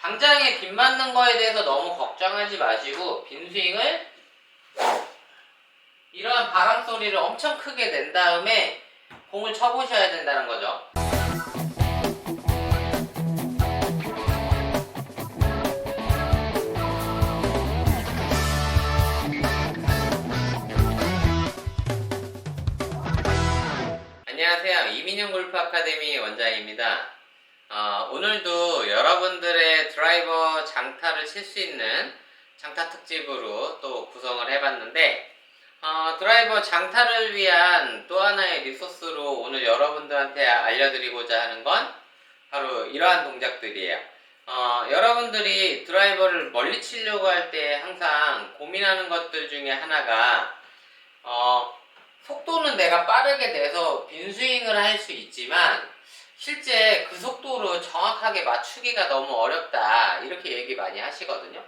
당장에 빗 맞는 거에 대해서 너무 걱정하지 마시고 빈 스윙을 이러한 바람 소리를 엄청 크게 낸 다음에 공을 쳐보셔야 된다는 거죠. 안녕하세요. 이민영 골프 아카데미 원장입니다. 어, 오늘도 여러분들의 드라이버 장타를 칠 수 있는 장타 특집으로 또 구성을 해봤는데 어, 드라이버 장타를 위한 또 하나의 리소스로 오늘 여러분들한테 알려드리고자 하는 건 바로 이러한 동작들이에요. 어, 여러분들이 드라이버를 멀리 치려고 할 때 항상 고민하는 것들 중에 하나가 어, 속도는 내가 빠르게 내서 빈스윙을 할 수 있지만 실제 그 속도로 정확하게 맞추기가 너무 어렵다 이렇게 얘기 많이 하시거든요.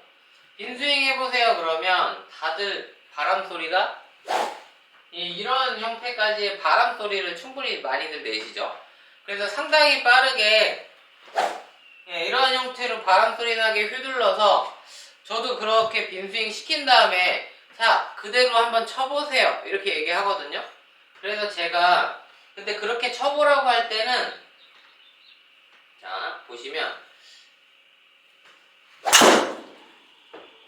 빈스윙 해보세요 그러면. 다들 바람 소리가? 이- 이런 형태까지의 바람 소리를 충분히 많이들 내시죠. 그래서 상당히 빠르게 예, 이런 형태로 바람 소리 나게 휘둘러서 저도 그렇게 빈스윙 시킨 다음에 자 그대로 한번 쳐보세요. 이렇게 얘기하거든요. 그래서 제가 근데 그렇게 쳐보라고 할 때는 자 보시면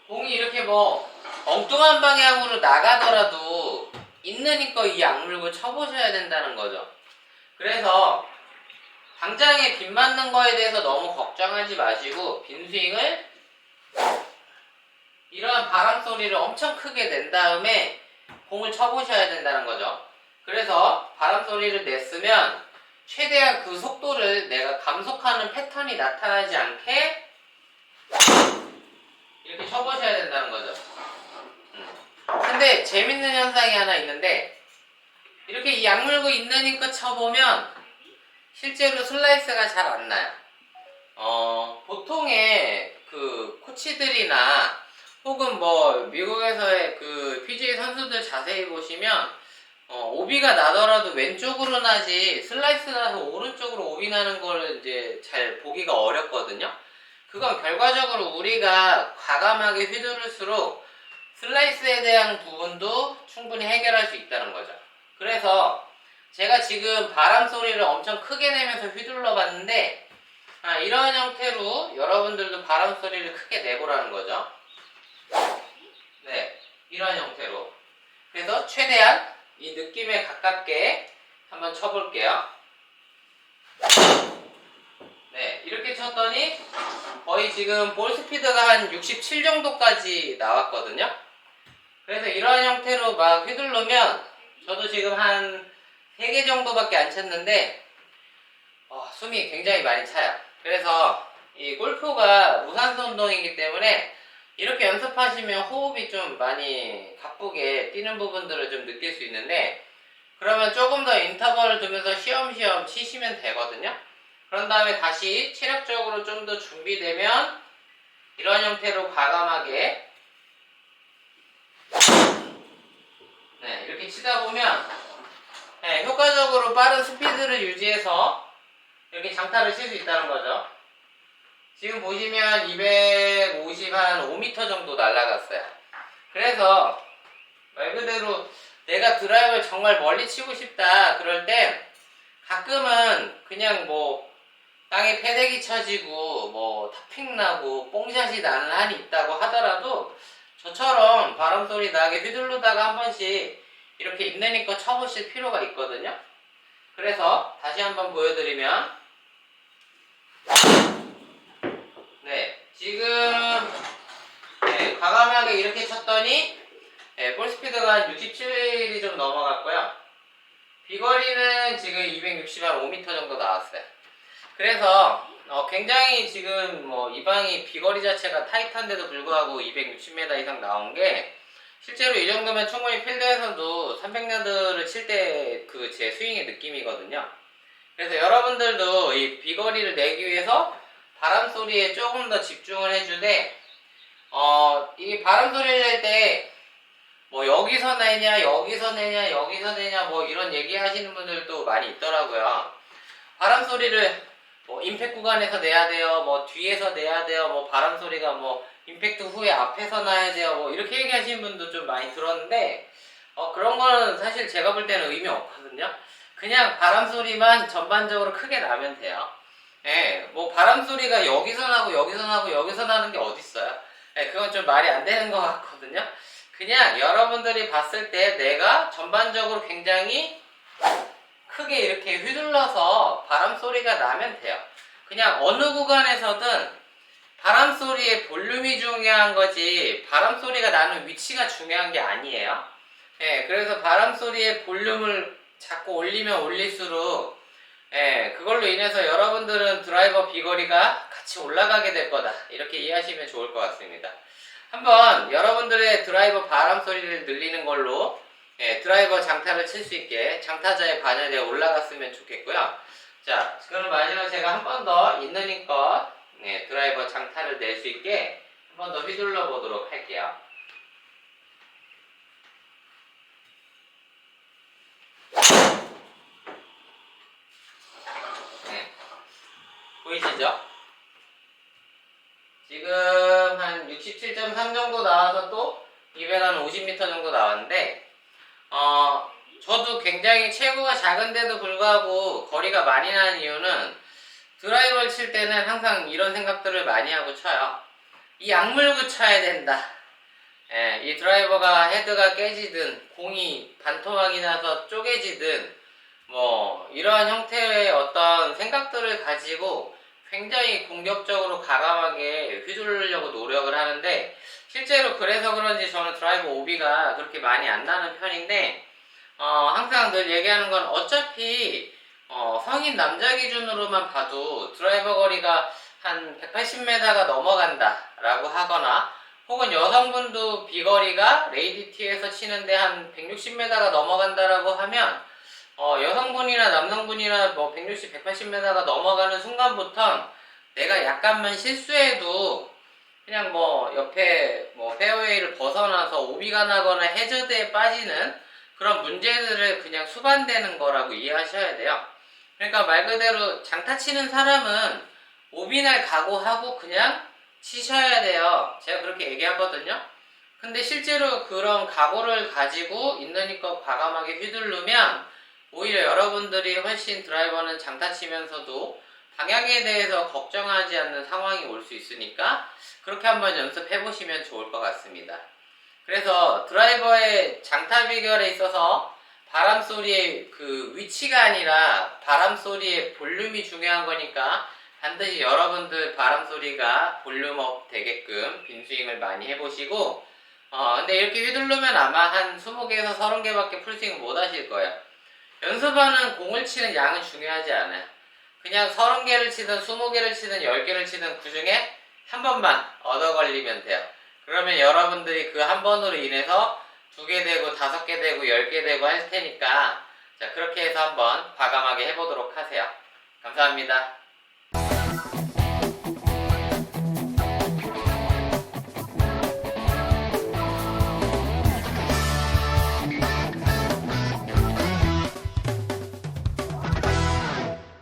공이 이렇게 뭐 엉뚱한 방향으로 나가더라도 있는 힘껏 이 악물고 쳐보셔야 된다는 거죠 그래서 당장에 빗 맞는 거에 대해서 너무 걱정하지 마시고 빈 스윙을 이러한 바람 소리를 엄청 크게 낸 다음에 공을 쳐보셔야 된다는 거죠. 그래서 바람 소리를 냈으면 최대한 그 속도를 내가 감속하는 패턴이 나타나지 않게 이렇게 쳐보셔야 된다는 거죠. 음. 근데 재밌는 현상이 하나 있는데 이렇게 이 약물고 있는 힘껏 쳐보면 실제로 슬라이스가 잘 안 나요. 어, 보통의 그 코치들이나 혹은 뭐 미국에서의 그 PGA 선수들 자세히 보시면 어, 오비가 나더라도 왼쪽으로 나지 슬라이스 나서 오른쪽으로 오비 나는 걸 이제 잘 보기가 어렵거든요. 그건 결과적으로 우리가 과감하게 휘두를수록 슬라이스에 대한 부분도 충분히 해결할 수 있다는 거죠. 그래서 제가 지금 바람 소리를 엄청 크게 내면서 휘둘러 봤는데 아, 이런 형태로 여러분들도 바람 소리를 크게 내보라는 거죠. 네, 이런 형태로. 그래서 최대한 이 느낌에 가깝게 한번 쳐볼게요. 네, 이렇게 쳤더니 거의 지금 볼 스피드가 한 67 정도까지 나왔거든요. 그래서 이런 형태로 막 휘두르면 저도 지금 한 3개 정도밖에 안 쳤는데 어, 숨이 굉장히 많이 차요. 그래서 이 골프가 무산소 운동이기 때문에 이렇게 연습하시면 호흡이 좀 많이 가쁘게 뛰는 부분들을 좀 느낄 수 있는데 그러면 조금 더 인터벌을 두면서 쉬엄쉬엄 치시면 되거든요. 그런 다음에 다시 체력적으로 좀 더 준비되면 이런 형태로 과감하게 네, 이렇게 치다 보면 네, 효과적으로 빠른 스피드를 유지해서 이렇게 장타를 칠 수 있다는 거죠. 지금 보시면 250 한 5m 정도 날아갔어요. 그래서 말 그대로 내가 드라이브를 정말 멀리 치고 싶다 그럴 때 가끔은 그냥 뭐 땅에 패대기 쳐지고 뭐 타핑 나고 뽕샷이 나는 한이 있다고 하더라도 저처럼 바람 소리 나게 휘둘르다가 한 번씩 이렇게 힘껏 쳐보실 필요가 있거든요. 그래서 다시 한번 보여드리면 네 지금 네, 과감하게 이렇게 쳤더니 네, 볼 스피드가 한 67이 좀 넘어갔고요. 비거리는 지금 260한 5m 정도 나왔어요. 그래서 어, 굉장히 지금 뭐 이 방이 비거리 자체가 타이트한데도 불구하고 260m 이상 나온 게 실제로 이 정도면 충분히 필드에서도 300야드를 칠 때 그 제 스윙의 느낌이거든요. 그래서 여러분들도 이 비거리를 내기 위해서 바람 소리에 조금 더 집중을 해주되 어, 이 바람 소리를 낼 때 뭐 여기서 내냐 여기서 내냐 여기서 내냐 뭐 이런 얘기 하시는 분들도 많이 있더라고요. 바람 소리를 뭐뭐 임팩 구간에서 내야 돼요. 뭐 뒤에서 내야 돼요. 뭐 바람 소리가 뭐 임팩트 후에 앞에서 나야 돼요. 뭐 이렇게 얘기하시는 분도 좀 많이 들었는데 어, 그런 거는 사실 제가 볼 때는 의미 없거든요. 그냥 바람 소리만 전반적으로 크게 나면 돼요. 예, 뭐 바람 소리가 여기서 나고 여기서 나고 여기서 나는 게 어딨어요? 예, 그건 좀 말이 안 되는 것 같거든요. 그냥 여러분들이 봤을 때 내가 전반적으로 굉장히 크게 이렇게 휘둘러서 바람 소리가 나면 돼요. 그냥 어느 구간에서든 바람 소리의 볼륨이 중요한 거지 바람 소리가 나는 위치가 중요한 게 아니에요. 예, 그래서 바람 소리의 볼륨을 자꾸 올리면 올릴수록 예, 그걸로 인해서 여러분들은 드라이버 비거리가 같이 올라가게 될 거다. 이렇게 이해하시면 좋을 것 같습니다. 한번 여러분들의 드라이버 바람 소리를 늘리는 걸로 예, 드라이버 장타를 칠 수 있게 장타자의 반열에 올라갔으면 좋겠고요. 자, 그럼 마지막 제가 한 번 더 있는 힘껏 예, 드라이버 장타를 낼 수 있게 한 번 더 휘둘러 보도록 할게요. 네. 보이시죠? 지금 한 67.3 정도 나와서 또 250m 정도 나왔는데 어 저도 굉장히 체구가 작은데도 불구하고 거리가 많이 나는 이유는 드라이버를 칠 때는 항상 이런 생각들을 많이 하고 쳐요. 이 악물고 쳐야 된다. 예, 이 드라이버가 헤드가 깨지든 공이 반토막이 나서 쪼개지든 뭐 이러한 형태의 어떤 생각들을 가지고 굉장히 공격적으로 가감하게 휘두르려고 노력을 하는데 실제로 그래서 그런지 저는 드라이버 오비가 그렇게 많이 안 나는 편인데 어, 항상 늘 얘기하는 건 어차피 어, 성인 남자 기준으로만 봐도 드라이버 거리가 한 180m가 넘어간다 라고 하거나 혹은 여성분도 비거리가 레이디티에서 치는데 한 160m가 넘어간다라고 하면 어, 여성분이나 남성분이나 뭐 160, 180m가 넘어가는 순간부터 내가 약간만 실수해도 그냥 뭐 옆에 뭐 페어웨이를 벗어나서 오비가 나거나 해저드에 빠지는 그런 문제들을 그냥 수반되는 거라고 이해하셔야 돼요. 그러니까 말 그대로 장타 치는 사람은 오비날 각오하고 그냥 치셔야 돼요. 제가 그렇게 얘기하거든요. 근데 실제로 그런 각오를 가지고 있느니까 과감하게 휘두르면 오히려 여러분들이 훨씬 드라이버는 장타 치면서도 방향에 대해서 걱정하지 않는 상황이 올 수 있으니까 그렇게 한번 연습해 보시면 좋을 것 같습니다. 그래서 드라이버의 장타 비결에 있어서 바람 소리의 그 위치가 아니라 바람 소리의 볼륨이 중요한 거니까 반드시 여러분들 바람 소리가 볼륨업 되게끔 빈스윙을 많이 해보시고 어 근데 이렇게 휘두르면 아마 한 20개에서 30개밖에 풀스윙 못 하실 거예요. 연습하는 공을 치는 양은 중요하지 않아요. 그냥 30개를 치든 20개를 치든 10개를 치든 그 중에 한 번만 얻어 걸리면 돼요. 그러면 여러분들이 그 한 번으로 인해서 두 개 되고 다섯 개 되고 열 개 되고 할 테니까 자 그렇게 해서 한번 과감하게 해보도록 하세요. 감사합니다.